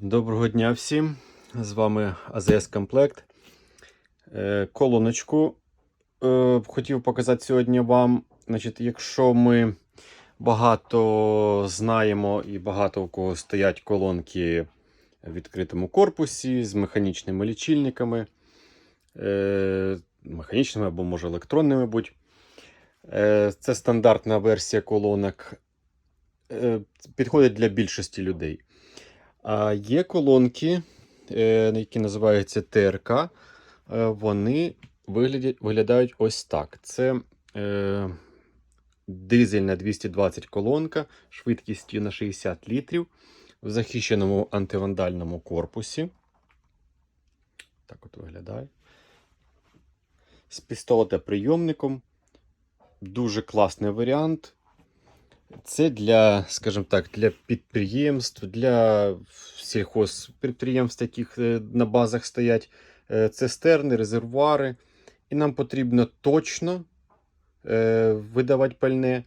Доброго дня всім! З вами АЗС Комплект. Е, Колоночку е, хотів показати сьогодні вам. Значить, Якщо ми багато знаємо і багато у кого стоять колонки в відкритому корпусі з механічними лічильниками, е, механічними або може електронними будь. Це стандартна версія колонок. Підходить для більшості людей. Є колонки, е, які називаються ТРК. Е, Вони виглядають ось так. Це е, дизельна 220 колонка швидкістю на 60 літрів в захищеному антивандальному корпусі. Так от виглядає. З пістолета-прийомником. Дуже класний варіант. Це для, скажімо так, для підприємств, для сільхозпідприємств, яких е, на базах стоять е, цистерни, резервуари. І нам потрібно точно е, видавати пальне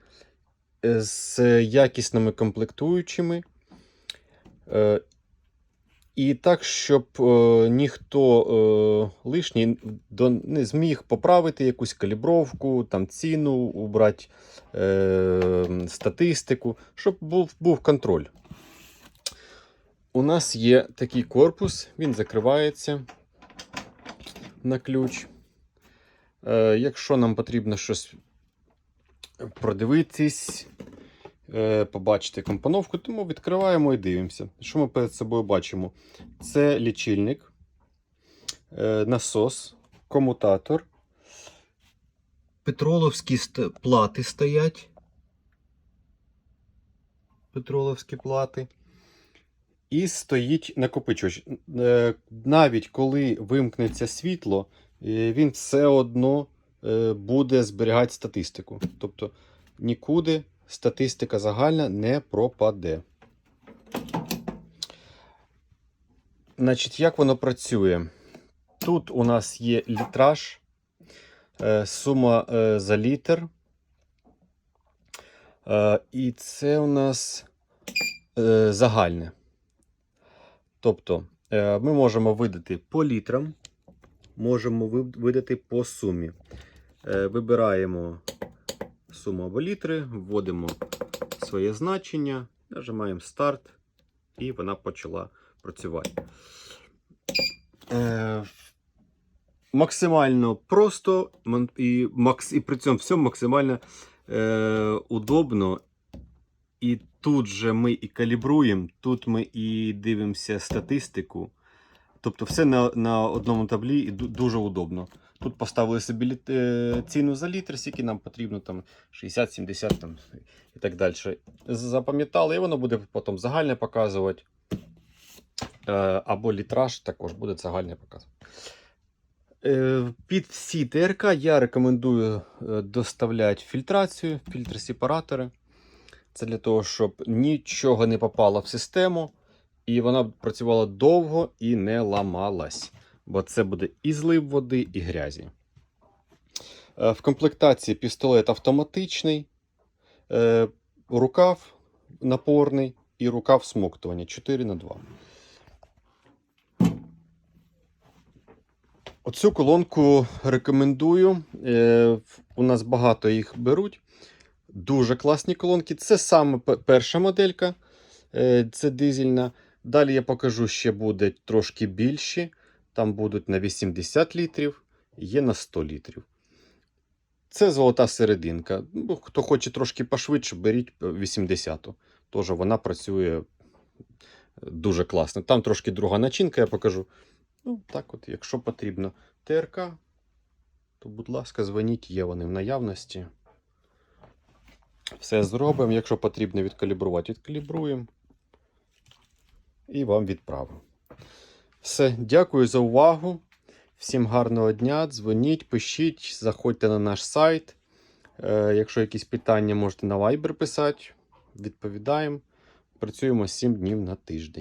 з якісними комплектуючими. І так, щоб е, ніхто е, лишній до, не зміг поправити якусь калібровку, там ціну, убрати е, статистику, щоб був, був контроль. У нас є такий корпус, він закривається на ключ. Е, якщо нам потрібно щось продивитись, побачити компоновку, то ми відкриваємо і дивимося. Що ми перед собою бачимо? Це лічильник, е, насос, комутатор. Петроловські плати стоять. Петроловські плати. І стоїть накопичувач. Е, Навіть коли вимкнеться світло, е, він все одно е, буде зберігати статистику. Тобто нікуди статистика загальна не пропаде. Значить, як воно працює? Тут у нас є літраж, е, сума е, за літр. Е, І це у нас загальне. Тобто ми можемо видати по літрам, можемо видати по сумі. Вибираємо суму або літри, вводимо своє значення, нажимаємо старт, і вона почала працювати. Е, Максимально просто і, і при цьому всьому максимально е, удобно. І тут же ми і калібруємо, тут ми і дивимося статистику. Тобто все на, на одному таблі і дуже удобно. Тут поставили собі літ- е, ціну за літр, скільки нам потрібно там 60, 70 там, і так далі. Запам'ятали, і воно буде потім загальне показувати. Е, або літраж також буде загальне показувати. Е, Під всі ТРК я рекомендую доставляти фільтрацію, фільтр-сепаратори. Це для того, щоб нічого не попало в систему, і вона працювала довго і не ламалась. Бо це буде і злив води, і грязі. Е, В комплектації пістолет автоматичний, е, рукав напорний і рукав смоктування 4 на 2 Оцю колонку рекомендую. Е, У нас багато їх беруть. Дуже класні колонки. Це саме перша моделька. Це дизельна. Далі я покажу, ще буде трошки більші. Там будуть на 80 літрів, є на 100 літрів. Це золота серединка. Ну, Хто хоче трошки пошвидше, беріть 80-ту. Тож вона працює дуже класно. Там трошки друга начинка, я покажу. Ну, так от, якщо потрібно ТРК, то, будь ласка, дзвоніть, є вони в наявності. Все зробимо. Якщо потрібно відкалібрувати, відкалібруємо. І вам відправимо. Все, дякую за увагу. Всім гарного дня. Дзвоніть, пишіть, заходьте на наш сайт. Е, якщо якісь питання, можете на Viber писати. Відповідаємо. Працюємо 7 днів на тиждень.